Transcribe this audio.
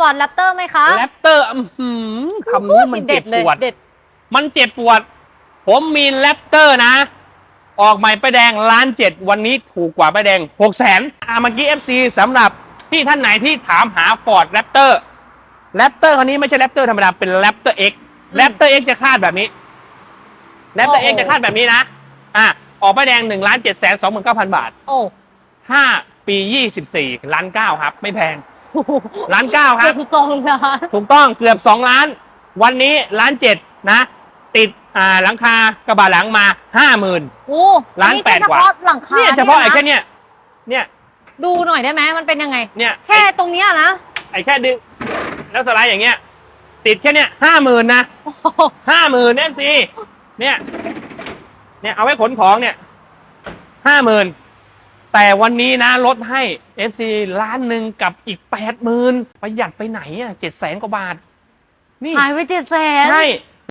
ฟอร์ดแรปเตอร์ไหมคะ แรปเตอร์คำนี้มันเจ็บด็ดเลยปวด เด็ดมันเจ็บปวด ผมมีแรปเตอร์นะ ออกใหม่ป้ายแดงล้านเจ็ดวันนี้ถูกกว่าป้ายแดงหกแสนอะเมื่อกี้ FC สำหรับที่ท่านไหนที่ถามหา Ford Raptor Raptor คันนี้ไม่ใช่ Raptor ธรรมดาเป็น Raptor X Raptor X จะคาดแบบนี้ Raptor X จะคาดแบบนี้นะอะออกป้ายแดง1ล้าน7แสน29,000บาทโอ้5ปี24ล้าน9ครับ ไม่แพง ล้าน9ครับเกือบกองร้านถูกต้องเกือบ 2 ล้าน วันนี้ล้านเจ็ดนะ ติดอ่าหลังคากระบะหลังมาห้าหมื่น โอ้ล้านอัแปดเฉกว่าพาะหลังคาเนี่ยเฉพาะไอ้ยแค่นะเนี้ยเนี่ยดูหน่อยได้ไหมมันเป็นยังไง เนี่ยแค่ตรงเนี้ยนะไอ้แค่ดึง แล้วสไลด์อย่างเงี้ย ติดแค่เนี้ยห้าหมื่นนะโอ้โหห้าหมื่นเอฟซีเนี่ยเนี่ยเอาไว้ขนของเนี่ยห้าหมื่น แต่วันนี้นะลดให้ FC ล้านหนึ่งกับอีกแปดหมื่นประหยัดไปไหนอะเจ็ดแสนกว่าบาท นี่หายไปเจ็ดแสน ใช่